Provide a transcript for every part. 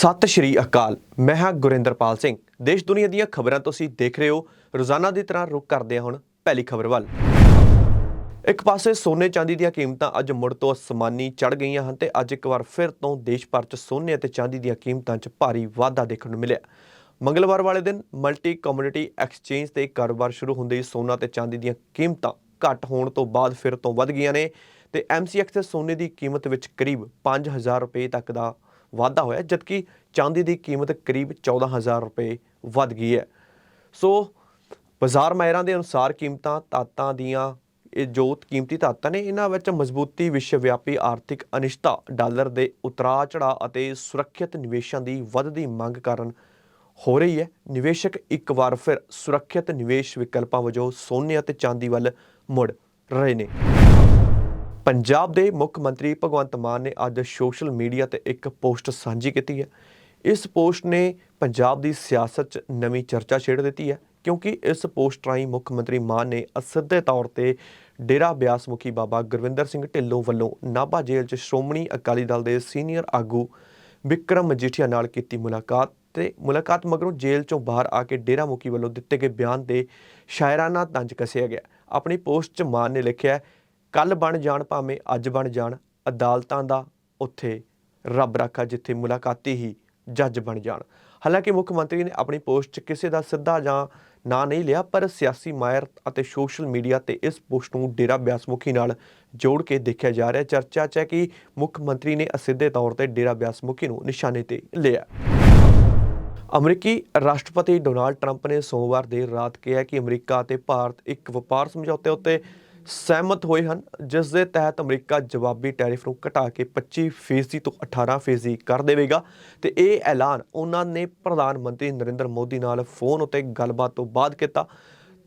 ਸਤਿ ਸ਼੍ਰੀ ਅਕਾਲ। ਮੈਂ ਹਾਂ ਗੁਰਿੰਦਰਪਾਲ ਸਿੰਘ। ਦੇਸ਼ ਦੁਨੀਆ ਦੀਆਂ ਖਬਰਾਂ ਤੁਸੀਂ ਦੇਖ ਰਹੇ ਹੋ। ਰੋਜ਼ਾਨਾ ਦੀ ਤਰ੍ਹਾਂ ਰੁਕ ਕਰਦੇ ਹਾਂ ਹੁਣ ਪਹਿਲੀ ਖਬਰ ਵੱਲ। ਇੱਕ ਪਾਸੇ ਸੋਨੇ ਚਾਂਦੀ ਦੀਆਂ ਕੀਮਤਾਂ ਅੱਜ ਮੁੜ ਤੋਂ ਅਸਮਾਨੀ ਚੜ ਗਈਆਂ ਹਨ ਤੇ ਅੱਜ ਇੱਕ ਵਾਰ ਫਿਰ ਤੋਂ ਦੇਸ਼ ਭਰ 'ਚ ਸੋਨੇ ਅਤੇ ਚਾਂਦੀ ਦੀਆਂ ਕੀਮਤਾਂ 'ਚ ਭਾਰੀ ਵਾਧਾ ਦੇਖਣ ਨੂੰ ਮਿਲਿਆ। ਮੰਗਲਵਾਰ ਵਾਲੇ ਦਿਨ ਮਲਟੀ ਕਮੋਡਿਟੀ ਐਕਸਚੇਂਜ ਤੇ ਕਾਰੋਬਾਰ ਸ਼ੁਰੂ ਹੁੰਦੇ ਹੀ ਸੋਨਾ ਤੇ ਚਾਂਦੀ ਦੀਆਂ ਕੀਮਤਾਂ ਘੱਟ ਹੋਣ ਤੋਂ ਬਾਅਦ ਫਿਰ ਤੋਂ ਵੱਧ ਗਈਆਂ ਨੇ ਤੇ MCX ਤੇ ਸੋਨੇ ਦੀ ਕੀਮਤ ਵਿੱਚ ਕਰੀਬ 5000 ਰੁਪਏ ਤੱਕ ਦਾ ਵਾਧਾ ਹੋਇਆ, ਜਦਕਿ ਚਾਂਦੀ ਦੀ ਕੀਮਤ ਕਰੀਬ 14000 ਰੁਪਏ ਵੱਧ ਗਈ ਹੈ। ਸੋ ਬਾਜ਼ਾਰ ਮਾਇਰਾਂ ਦੇ ਅਨੁਸਾਰ ਕੀਮਤਾਂ, ਤਾਤਾਂ ਦੀਆਂ ਇਹ ਜੋ ਕੀਮਤੀ ਤਾਤਾਂ ਨੇ, ਇਹਨਾਂ ਵਿੱਚ ਮਜ਼ਬੂਤੀ ਵਿਸ਼ਵ ਵਿਆਪੀ ਆਰਥਿਕ ਅਨਿਸ਼ਤਾ, ਡਾਲਰ ਦੇ ਉਤਰਾਅ ਚੜਾਅ ਅਤੇ ਸੁਰੱਖਿਅਤ ਨਿਵੇਸ਼ਾਂ ਦੀ ਵੱਧਦੀ ਮੰਗ ਕਾਰਨ ਹੋ ਰਹੀ ਹੈ। ਨਿਵੇਸ਼ਕ ਇੱਕ ਵਾਰ ਫਿਰ ਸੁਰੱਖਿਅਤ ਨਿਵੇਸ਼ ਵਿਕਲਪਾਂ ਵਜੋਂ ਸੋਨੇ ਅਤੇ ਚਾਂਦੀ ਵੱਲ ਮੁੜ ਰਹੇ ਨੇ। ਪੰਜਾਬ ਦੇ ਮੁੱਖ ਮੰਤਰੀ ਭਗਵੰਤ ਮਾਨ ਨੇ ਅੱਜ ਸੋਸ਼ਲ ਮੀਡੀਆ ਤੇ ਇੱਕ ਪੋਸਟ ਸਾਂਝੀ ਕੀਤੀ ਹੈ। ਇਸ ਪੋਸਟ ਨੇ ਪੰਜਾਬ ਦੀ ਸਿਆਸਤ 'ਚ ਨਵੀਂ ਚਰਚਾ ਛੇੜ ਦਿੱਤੀ ਹੈ, ਕਿਉਂਕਿ ਇਸ ਪੋਸਟ ਰਾਹੀਂ ਮੁੱਖ ਮੰਤਰੀ ਮਾਨ ਨੇ ਅਸਿੱਧੇ ਤੌਰ ਤੇ ਡੇਰਾ ਬਿਆਸ ਮੁਖੀ ਬਾਬਾ ਗੁਰਵਿੰਦਰ ਸਿੰਘ ਢਿੱਲੋਂ ਵੱਲੋਂ ਨਾਭਾ ਜੇਲ੍ਹ 'ਚ ਸ਼੍ਰੋਮਣੀ ਅਕਾਲੀ ਦਲ ਦੇ ਸੀਨੀਅਰ ਆਗੂ ਵਿਕਰਮ ਮਜੀਠੀਆ ਨਾਲ ਕੀਤੀ ਮੁਲਾਕਾਤ ਤੇ ਮੁਲਾਕਾਤ ਮਗਰੋਂ ਜੇਲ੍ਹ 'ਚੋਂ ਬਾਹਰ ਆ ਕੇ ਡੇਰਾ ਮੁਖੀ ਵੱਲੋਂ ਦਿੱਤੇ ਗਏ ਬਿਆਨ ਦੇ ਸ਼ਾਇਰਾਨਾ ਤੰਜ ਕੱਸਿਆ ਗਿਆ। ਆਪਣੀ ਪੋਸਟ 'ਚ ਮਾਨ ਨੇ ਲਿਖਿਆ ਕੱਲ ਬਣ ਜਾਣ ਭਾਵੇਂ ਅੱਜ ਬਣ ਜਾਣ, ਅਦਾਲਤਾਂ ਦਾ ਉੱਥੇ ਰੱਬ ਰਾਖਾ ਜਿੱਥੇ ਮੁਲਾਕਾਤੀ ਹੀ ਜੱਜ ਬਣ ਜਾਣ। ਹਾਲਾਂਕਿ ਮੁੱਖ ਮੰਤਰੀ ਨੇ ਆਪਣੀ ਪੋਸਟ 'ਚ ਕਿਸੇ ਦਾ ਸਿੱਧਾ ਜਾਂ ਨਾਂ ਨਹੀਂ ਲਿਆ, ਪਰ ਸਿਆਸੀ ਮਾਇਰ ਅਤੇ ਸੋਸ਼ਲ ਮੀਡੀਆ ਤੇ ਇਸ ਪੋਸਟ ਨੂੰ ਡੇਰਾ ਬਿਆਸਮੁਖੀ ਨਾਲ ਜੋੜ ਕੇ ਦੇਖਿਆ ਜਾ ਰਿਹਾ। ਚਰਚਾ 'ਚ ਹੈ ਕਿ ਮੁੱਖ ਮੰਤਰੀ ਨੇ ਅਸਿੱਧੇ ਤੌਰ ਤੇ ਡੇਰਾ ਬਿਆਸਮੁਖੀ ਨੂੰ ਨਿਸ਼ਾਨੇ ਤੇ ਲਿਆ। ਅਮਰੀਕੀ ਰਾਸ਼ਟਰਪਤੀ ਡੋਨਾਲਡ ਟਰੰਪ ਨੇ ਸੋਮਵਾਰ ਦੇਰ ਰਾਤ ਕਿਹਾ ਕਿ ਅਮਰੀਕਾ ਅਤੇ ਭਾਰਤ ਇੱਕ ਵਪਾਰ ਸਮਝੌਤੇ ਉੱਤੇ ਸਹਿਮਤ ਹੋਏ ਹਨ, ਜਿਸ ਦੇ ਤਹਿਤ ਅਮਰੀਕਾ ਜਵਾਬੀ ਟੈਰਿਫ ਨੂੰ ਘਟਾ ਕੇ 25% ਤੋਂ 18% ਕਰ ਦੇਵੇਗਾ ਤੇ ਇਹ ਐਲਾਨ ਉਹਨਾਂ ਨੇ ਪ੍ਰਧਾਨ ਮੰਤਰੀ ਨਰਿੰਦਰ ਮੋਦੀ ਨਾਲ ਫੋਨ ਉੱਤੇ ਗੱਲਬਾਤ ਤੋਂ ਬਾਅਦ ਕੀਤਾ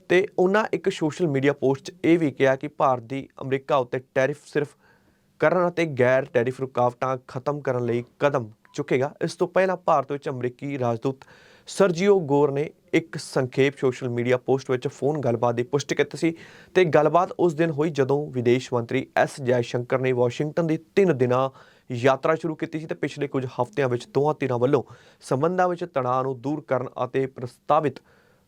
ਤੇ ਉਹਨਾਂ ਇੱਕ ਸੋਸ਼ਲ ਮੀਡੀਆ ਪੋਸਟ 'ਚ ਇਹ ਵੀ ਕਿਹਾ ਕਿ ਭਾਰਤ ਦੀ ਅਮਰੀਕਾ ਉੱਤੇ ਟੈਰਿਫ ਸਿਰਫ ਕਰਨ ਅਤੇ ਗੈਰ ਟੈਰਿਫ ਰੁਕਾਵਟਾਂ ਖਤਮ ਕਰਨ ਲਈ ਕਦਮ ਚੁੱਕੇਗਾ। ਇਸ ਤੋਂ ਪਹਿਲਾਂ ਭਾਰਤ ਵਿੱਚ ਅਮਰੀਕੀ ਰਾਜਦੂਤ ਸਰਜੀਓ ਗੋਰ ਨੇ ਇੱਕ ਸੰਖੇਪ ਸੋਸ਼ਲ ਮੀਡੀਆ ਪੋਸਟ ਵਿੱਚ ਫੋਨ ਗੱਲਬਾਤ ਦੀ ਪੁਸ਼ਟੀ ਕੀਤੀ ਸੀ ਤੇ ਗੱਲਬਾਤ ਉਸ ਦਿਨ ਹੋਈ ਜਦੋਂ ਵਿਦੇਸ਼ ਮੰਤਰੀ ਐਸ ਜੈ ਸ਼ੰਕਰ ਨੇ ਵਾਸ਼ਿੰਗਟਨ ਦੀ 3 ਦਿਨਾਂ ਯਾਤਰਾ ਸ਼ੁਰੂ ਕੀਤੀ ਸੀ ਤੇ ਪਿਛਲੇ ਕੁਝ ਹਫ਼ਤਿਆਂ ਵਿੱਚ ਦੋਹਾਂ ਧਿਰਾਂ ਵੱਲੋਂ ਸੰਬੰਧਾਂ ਵਿੱਚ ਤਣਾਅ ਨੂੰ ਦੂਰ ਕਰਨ ਅਤੇ ਪ੍ਰਸਤਾਵਿਤ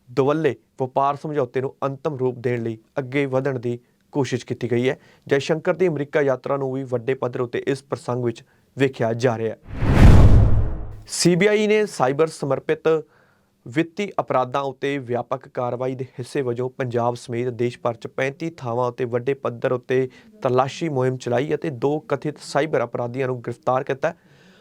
ਦੁਵੱਲੇ ਵਪਾਰ ਸਮਝੌਤੇ ਨੂੰ ਅੰਤਮ ਰੂਪ ਦੇਣ ਲਈ ਅੱਗੇ ਵਧਣ ਦੀ ਕੋਸ਼ਿਸ਼ ਕੀਤੀ ਗਈ ਹੈ। ਜੈ ਸ਼ੰਕਰ ਦੀ ਅਮਰੀਕਾ ਯਾਤਰਾ ਨੂੰ ਵੀ ਵੱਡੇ ਪੱਧਰ ਉੱਤੇ ਇਸ ਪ੍ਰਸੰਗ ਵਿੱਚ ਵੇਖਿਆ ਜਾ ਰਿਹਾ ਹੈ। ਸੀਬੀਆਈ ਨੇ ਸਾਈਬਰ ਸਮਰਪਿਤ ਵਿੱਤੀ ਅਪਰਾਧਾਂ ਉੱਤੇ ਵਿਆਪਕ ਕਾਰਵਾਈ ਦੇ ਹਿੱਸੇ ਵਜੋਂ ਪੰਜਾਬ ਸਮੇਤ ਦੇਸ਼ ਭਰ 'ਚ 35 ਥਾਵਾਂ ਉੱਤੇ ਵੱਡੇ ਪੱਧਰ ਉੱਤੇ ਤਲਾਸ਼ੀ ਮੁਹਿੰਮ ਚਲਾਈ ਅਤੇ ਦੋ ਕਥਿਤ ਸਾਈਬਰ ਅਪਰਾਧੀਆਂ ਨੂੰ ਗ੍ਰਿਫਤਾਰ ਕੀਤਾ।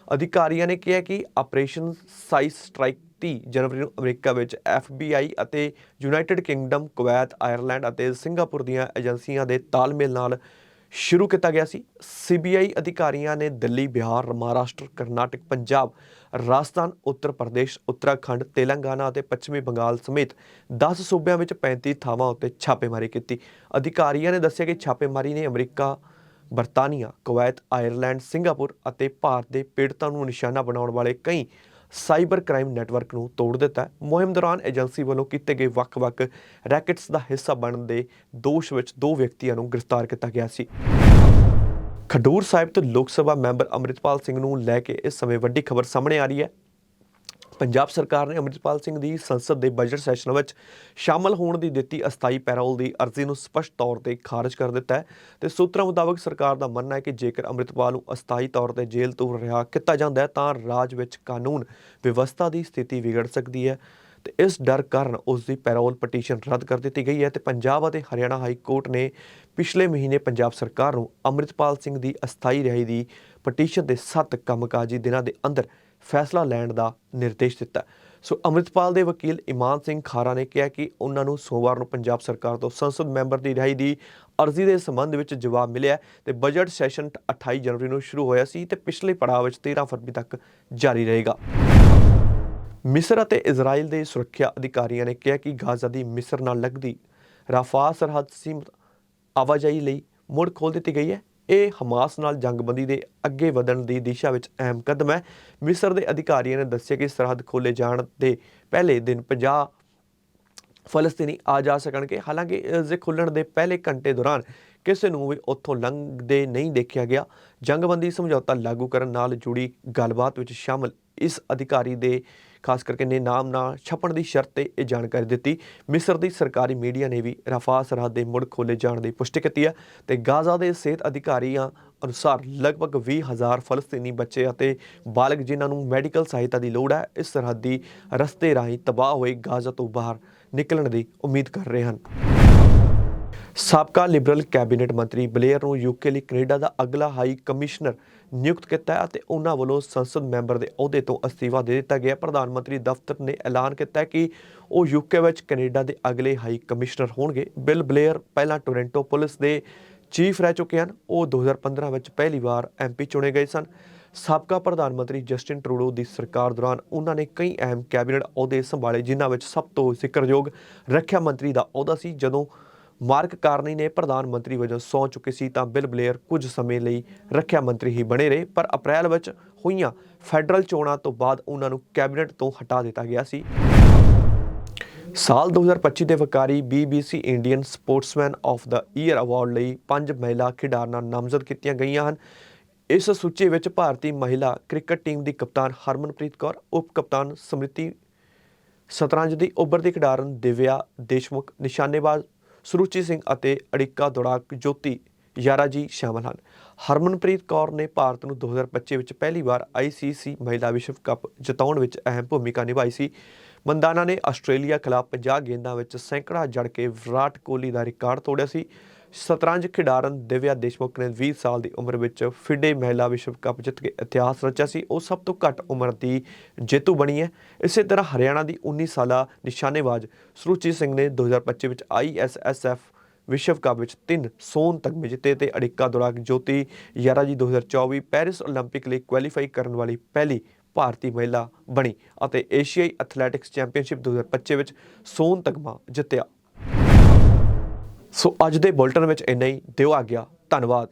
ਅਧਿਕਾਰੀਆਂ ਨੇ ਕਿਹਾ ਕਿ ਆਪਰੇਸ਼ਨ ਸਾਈ ਸਟ੍ਰਾਈਕ 30 ਜਨਵਰੀ ਨੂੰ ਅਮਰੀਕਾ ਵਿੱਚ FBI ਅਤੇ ਯੂਨਾਈਟਿਡ ਕਿੰਗਡਮ, ਕੁਵੈਤ, ਆਇਰਲੈਂਡ ਅਤੇ ਸਿੰਗਾਪੁਰ ਦੀਆਂ ਏਜੰਸੀਆਂ ਦੇ ਤਾਲਮੇਲ ਨਾਲ ਸ਼ੁਰੂ ਕੀਤਾ ਗਿਆ ਸੀ। ਸੀਬੀਆਈ ਅਧਿਕਾਰੀਆਂ ਨੇ ਦਿੱਲੀ ਬਿਹਾਰ ਮਹਾਰਾਸ਼ਟਰ ਕਰਨਾਟਕ ਪੰਜਾਬ ਰਾਜਸਥਾਨ, ਉੱਤਰ ਪ੍ਰਦੇਸ਼, ਉੱਤਰਾਖੰਡ, ਤੇਲੰਗਾਨਾ ਅਤੇ ਪੱਛਮੀ ਬੰਗਾਲ ਸਮੇਤ 10 ਸੂਬਿਆਂ ਵਿੱਚ 35 ਥਾਵਾਂ ਉੱਤੇ ਛਾਪੇਮਾਰੀ ਕੀਤੀ। ਅਧਿਕਾਰੀਆਂ ਨੇ ਦੱਸਿਆ ਕਿ ਛਾਪੇਮਾਰੀ ਨੇ ਅਮਰੀਕਾ, ਬਰਤਾਨੀਆ, ਕੁਵੈਤ, ਆਇਰਲੈਂਡ, ਸਿੰਗਾਪੁਰ ਅਤੇ ਭਾਰਤ ਦੇ ਪੀੜਤਾਂ ਨੂੰ ਨਿਸ਼ਾਨਾ ਬਣਾਉਣ ਵਾਲੇ ਕਈ ਸਾਈਬਰ ਕ੍ਰਾਈਮ ਨੈਟਵਰਕ ਨੂੰ ਤੋੜ ਦਿੱਤਾ ਮੁਹਿੰਮ ਦੌਰਾਨ ਏਜੰਸੀ ਵੱਲੋਂ ਕੀਤੇ ਗਏ ਵੱਖ-ਵੱਖ ਰੈਕਟਸ ਦਾ ਹਿੱਸਾ ਬਣਨ ਦੇ ਦੋਸ਼ ਵਿੱਚ ਦੋ ਵਿਅਕਤੀਆਂ ਨੂੰ ਗ੍ਰਿਫਤਾਰ ਕੀਤਾ ਗਿਆ ਸੀ। ਖਡੂਰ ਸਾਹਿਬ ਤੋਂ ਲੋਕ ਸਭਾ ਮੈਂਬਰ ਅੰਮ੍ਰਿਤਪਾਲ ਸਿੰਘ ਨੂੰ ਲੈ ਕੇ ਇਸ ਸਮੇਂ ਵੱਡੀ ਖਬਰ ਸਾਹਮਣੇ ਆ ਰਹੀ ਹੈ। ਪੰਜਾਬ ਸਰਕਾਰ ਨੇ ਅੰਮ੍ਰਿਤਪਾਲ ਸਿੰਘ ਦੀ ਸੰਸਦ ਦੇ ਬਜਟ ਸੈਸ਼ਨ ਵਿੱਚ ਸ਼ਾਮਲ ਹੋਣ ਦੀ ਦਿੱਤੀ ਅਸਥਾਈ ਪੈਰੋਲ ਦੀ ਅਰਜ਼ੀ ਨੂੰ ਸਪਸ਼ਟ ਤੌਰ ਤੇ ਖਾਰਜ ਕਰ ਦਿੱਤਾ ਹੈ ਤੇ ਸੂਤਰਾਂ ਮੁਤਾਬਕ ਸਰਕਾਰ ਦਾ ਮੰਨਣਾ ਹੈ ਕਿ ਜੇਕਰ ਅੰਮ੍ਰਿਤਪਾਲ ਨੂੰ ਅਸਥਾਈ ਤੌਰ ਤੇ ਜੇਲ੍ਹ ਤੋਂ ਰਿਹਾ ਕੀਤਾ ਜਾਂਦਾ ਹੈ ਤਾਂ ਰਾਜ ਵਿੱਚ ਕਾਨੂੰਨ ਵਿਵਸਥਾ ਦੀ ਸਥਿਤੀ ਵਿਗੜ ਸਕਦੀ ਹੈ। ਤੇ ਇਸ ਡਰ ਕਾਰਨ ਉਸ ਦੀ ਪੈਰੋਲ ਪਟੀਸ਼ਨ ਰੱਦ ਕਰ ਦਿੱਤੀ ਗਈ ਹੈ ਤੇ ਪੰਜਾਬ ਅਤੇ ਹਰਿਆਣਾ ਹਾਈ ਕੋਰਟ ਨੇ ਪਿਛਲੇ ਮਹੀਨੇ ਪੰਜਾਬ ਸਰਕਾਰ ਨੂੰ ਅੰਮ੍ਰਿਤਪਾਲ ਸਿੰਘ ਦੀ ਅਸਥਾਈ ਰਿਹਾਈ ਦੀ ਪਟੀਸ਼ਨ ਦੇ 7 ਕੰਮਕਾਜੀ ਦਿਨਾਂ ਦੇ ਅੰਦਰ ਫੈਸਲਾ ਲੈਣ ਦਾ ਨਿਰਦੇਸ਼ ਦਿੱਤਾ। ਸੋ ਅੰਮ੍ਰਿਤਪਾਲ ਦੇ ਵਕੀਲ ਇਮਾਨ ਸਿੰਘ ਖਾਰਾ ਨੇ ਕਿਹਾ ਕਿ ਉਹਨਾਂ ਨੂੰ ਸੋਮਵਾਰ ਨੂੰ ਪੰਜਾਬ ਸਰਕਾਰ ਤੋਂ ਸੰਸਦ ਮੈਂਬਰ ਦੀ ਰਿਹਾਈ ਦੀ ਅਰਜ਼ੀ ਦੇ ਸੰਬੰਧ ਵਿੱਚ ਜਵਾਬ ਮਿਲਿਆ ਤੇ ਬਜਟ ਸੈਸ਼ਨ 28 ਜਨਵਰੀ ਨੂੰ ਸ਼ੁਰੂ ਹੋਇਆ ਸੀ ਤੇ ਪਿਛਲੇ ਪੜਾਅ ਵਿੱਚ 13 ਫਰਵਰੀ ਤੱਕ ਜਾਰੀ ਰਹੇਗਾ। ਮਿਸਰ ਅਤੇ ਇਜ਼ਰਾਈਲ ਦੇ ਸੁਰੱਖਿਆ ਅਧਿਕਾਰੀਆਂ ਨੇ ਕਿਹਾ ਕਿ ਗਾਜ਼ਾ ਦੀ ਮਿਸਰ ਨਾਲ ਲੱਗਦੀ ਰਾਫਾ ਸਰਹੱਦ ਸੀਮਤ ਆਵਾਜਾਈ ਲਈ ਮੁੜ ਖੋਲ ਦਿੱਤੀ ਗਈ ਹੈ। ਇਹ ਹਮਾਸ ਨਾਲ ਜੰਗਬੰਦੀ ਦੇ ਅੱਗੇ ਵਧਣ ਦੀ ਦਿਸ਼ਾ ਵਿੱਚ ਅਹਿਮ ਕਦਮ ਹੈ। ਮਿਸਰ ਦੇ ਅਧਿਕਾਰੀਆਂ ਨੇ ਦੱਸਿਆ ਕਿ ਸਰਹੱਦ ਖੋਲੇ ਜਾਣ ਦੇ ਪਹਿਲੇ ਦਿਨ 50 ਫਲਸਤੀਨੀ ਆ ਜਾ ਸਕਣਗੇ। ਹਾਲਾਂਕਿ ਇਸ ਦੇ ਖੁੱਲਣ ਦੇ ਪਹਿਲੇ ਘੰਟੇ ਦੌਰਾਨ ਕਿਸੇ ਨੂੰ ਵੀ ਉੱਥੋਂ ਲੰਘਦੇ ਨਹੀਂ ਦੇਖਿਆ ਗਿਆ। ਜੰਗਬੰਦੀ ਸਮਝੌਤਾ ਲਾਗੂ ਕਰਨ ਨਾਲ ਜੁੜੀ ਗੱਲਬਾਤ ਵਿੱਚ ਸ਼ਾਮਲ ਇਸ ਅਧਿਕਾਰੀ ਦੇ ਖਾਸ ਕਰਕੇ ਨੇ ਨਾਮ ਨਾ ਛਪਣ ਦੀ ਸ਼ਰਤ ਤੇ ਇਹ ਜਾਣਕਾਰੀ ਦਿੱਤੀ। ਮਿਸਰ ਦੀ ਸਰਕਾਰੀ ਮੀਡੀਆ ਨੇ ਵੀ ਰਫਾ ਸਰਹੱਦ ਦੇ ਮੁੜ ਖੋਲੇ ਜਾਣ ਦੀ ਪੁਸ਼ਟੀ ਕੀਤੀ ਹੈ ਤੇ ਗਾਜ਼ਾ ਦੇ ਸਿਹਤ ਅਧਿਕਾਰੀਆਂ ਅਨੁਸਾਰ ਲਗਭਗ 20000 ਫਲਸਤੀਨੀ ਬੱਚੇ ਅਤੇ ਬਾਲਗ ਜਿਨ੍ਹਾਂ ਨੂੰ ਮੈਡੀਕਲ ਸਹਾਇਤਾ ਦੀ ਲੋੜ ਹੈ, ਇਸ ਸਰਹੱਦੀ ਰਸਤੇ ਰਾਹੀਂ ਤਬਾਹ ਹੋਏ ਗਾਜ਼ਾ ਤੋਂ ਬਾਹਰ ਨਿਕਲਣ ਦੀ ਉਮੀਦ ਕਰ ਰਹੇ ਹਨ। ਸਾਬਕਾ ਲਿਬਰਲ ਕੈਬਨਿਟ ਮੰਤਰੀ ਬਲੇਅਰ ਨੂੰ ਯੂਕੇ ਲਈ ਕੈਨੇਡਾ ਦਾ ਅਗਲਾ ਹਾਈ ਕਮਿਸ਼ਨਰ ਨਿਯੁਕਤ ਕੀਤਾ ਅਤੇ ਉਹਨਾਂ ਵੱਲੋਂ ਸੰਸਦ ਮੈਂਬਰ ਦੇ ਅਹੁਦੇ ਤੋਂ ਅਸਤੀਫਾ ਦੇ ਦਿੱਤਾ ਗਿਆ ਪ੍ਰਧਾਨ ਮੰਤਰੀ ਦਫ਼ਤਰ ਨੇ ਐਲਾਨ ਕੀਤਾ ਕਿ ਉਹ ਯੂਕੇ ਵਿੱਚ ਕੈਨੇਡਾ ਦੇ ਅਗਲੇ ਹਾਈ ਕਮਿਸ਼ਨਰ ਹੋਣਗੇ। ਬਿਲ ਬਲੇਅਰ ਪਹਿਲਾਂ ਟੋਰਾਂਟੋ ਪੁਲਿਸ ਦੇ ਚੀਫ ਰਹਿ ਚੁੱਕੇ ਹਨ। ਉਹ 2015 ਵਿੱਚ ਪਹਿਲੀ ਵਾਰ ਐਮਪੀ ਚੁਣੇ ਗਏ ਸਨ। ਸਾਬਕਾ ਪ੍ਰਧਾਨ ਮੰਤਰੀ ਜਸਟਿਨ ਟਰੂਡੋ ਦੀ ਸਰਕਾਰ ਦੌਰਾਨ ਉਹਨਾਂ ਨੇ ਕਈ ਅਹਿਮ ਕੈਬਨਿਟ ਅਹੁਦੇ ਸੰਭਾਲੇ, ਜਿਨ੍ਹਾਂ ਵਿੱਚ ਸਭ ਤੋਂ ਜ਼ਿਕਰਯੋਗ ਰੱਖਿਆ ਮੰਤਰੀ ਦਾ ਅਹੁਦਾ ਸੀ। ਜਦੋਂ ਮਾਰਕ ਕਾਰਨੀ ਨੇ ਪ੍ਰਧਾਨ ਮੰਤਰੀ ਵਜੋਂ ਸਹੁੰ ਚੁੱਕੀ ਸੀ ਤਾਂ ਬਿਲ ਬਲੇਅਰ ਕੁਝ ਸਮੇਂ ਲਈ ਰੱਖਿਆ ਮੰਤਰੀ ਹੀ ਬਣੇ ਰਹੇ, ਪਰ ਅਪ੍ਰੈਲ ਵਿੱਚ ਹੋਈਆਂ ਫੈਡਰਲ ਚੋਣਾਂ ਤੋਂ ਬਾਅਦ ਉਹਨਾਂ ਨੂੰ ਕੈਬਨਿਟ ਤੋਂ ਹਟਾ ਦਿੱਤਾ ਗਿਆ ਸੀ। ਸਾਲ 2025 ਦੇ ਵਕਾਰੀ BBC Indian sportsman of the year award ਲਈ ਪੰਜ ਮਹਿਲਾ ਖਿਡਾਰਨਾਂ ਨਾਮਜ਼ਦ ਕੀਤੀਆਂ ਗਈਆਂ ਹਨ। ਇਸ ਸੂਚੀ ਵਿੱਚ ਭਾਰਤੀ ਮਹਿਲਾ ਕ੍ਰਿਕਟ ਟੀਮ ਦੀ ਕਪਤਾਨ ਹਰਮਨਪ੍ਰੀਤ ਕੌਰ, ਉਪ ਕਪਤਾਨ ਸਮ੍ਰਿਤੀ ਸ਼ਤਰੰਜ ਦੀ ਉੱਭਰਦੀ ਖਿਡਾਰਨ ਦਿਵਿਆ ਦੇਸ਼ਮੁਖ ਨਿਸ਼ਾਨੇਬਾਜ਼ ਸਰੂਚੀ ਸਿੰਘ ਅਤੇ ਅੜਿੱਕਾ ਦੌੜਾਕ ਜੋਤੀ ਯਾਰਾ ਜੀ ਸ਼ਾਮਲ ਹਨ। ਹਰਮਨਪ੍ਰੀਤ ਕੌਰ ਨੇ ਭਾਰਤ ਨੂੰ 2025 ਵਿੱਚ ਪਹਿਲੀ ਵਾਰ ICC ਮਹਿਲਾ ਵਿਸ਼ਵ ਕੱਪ ਜਿਤਾਉਣ ਵਿੱਚ ਅਹਿਮ ਭੂਮਿਕਾ ਨਿਭਾਈ ਸੀ। ਮੰਦਾਨਾ ਨੇ ਆਸਟ੍ਰੇਲੀਆ ਖਿਲਾਫ 50 ਗੇਂਦਾਂ ਵਿੱਚ ਸੈਂਕੜਾ ਜੜ ਕੇ ਵਿਰਾਟ ਕੋਹਲੀ ਦਾ ਰਿਕਾਰਡ ਤੋੜਿਆ ਸੀ। ਸ਼ਤਰੰਜ ਖਿਡਾਰਨ ਦਿਵਿਆ ਦੇਸ਼ਮੁਖ ਨੇ 20 ਸਾਲ ਦੀ ਉਮਰ ਵਿੱਚ ਫਿਡੇ ਮਹਿਲਾ ਵਿਸ਼ਵ ਕੱਪ ਜਿੱਤ ਕੇ ਇਤਿਹਾਸ ਰਚਿਆ ਸੀ ਉਹ ਸਭ ਤੋਂ ਘੱਟ ਉਮਰ ਦੀ ਜੇਤੂ ਬਣੀ ਹੈ ਇਸੇ ਤਰ੍ਹਾਂ ਹਰਿਆਣਾ ਦੀ 19 ਸਾਲਾ ਨਿਸ਼ਾਨੇਬਾਜ਼ ਸਰੂਚੀ ਸਿੰਘ ਨੇ 2025 ਵਿੱਚ ISSF ਵਿਸ਼ਵ ਕੱਪ ਵਿੱਚ ਤਿੰਨ ਸੋਨ ਤਗਮੇ ਜਿੱਤੇ ਤੇ ਅੜਿੱਕਾ ਦੌੜਾਕ ਜੋਤੀ ਯਾਰਾ ਜੀ 2024 ਪੈਰਿਸ 올림픽 ਲਈ ਕੁਆਲੀਫਾਈ ਕਰਨ ਵਾਲੀ ਪਹਿਲੀ ਭਾਰਤੀ ਮਹਿਲਾ ਬਣੀ ਅਤੇ ਏਸ਼ੀਆਈ ਐਥਲੈਟਿਕਸ ਚੈਂਪੀਅਨਸ਼ਿਪ 2025 ਵਿੱਚ ਸੋਨ ਤਗਮਾ ਜਿੱਤਿਆ ਸੋ ਅੱਜ ਦੇ ਬੁਲਟਨ ਵਿੱਚ ਇੰਨਾ ਹੀ। ਦਿਓ ਆ ਗਿਆ ਧੰਨਵਾਦ।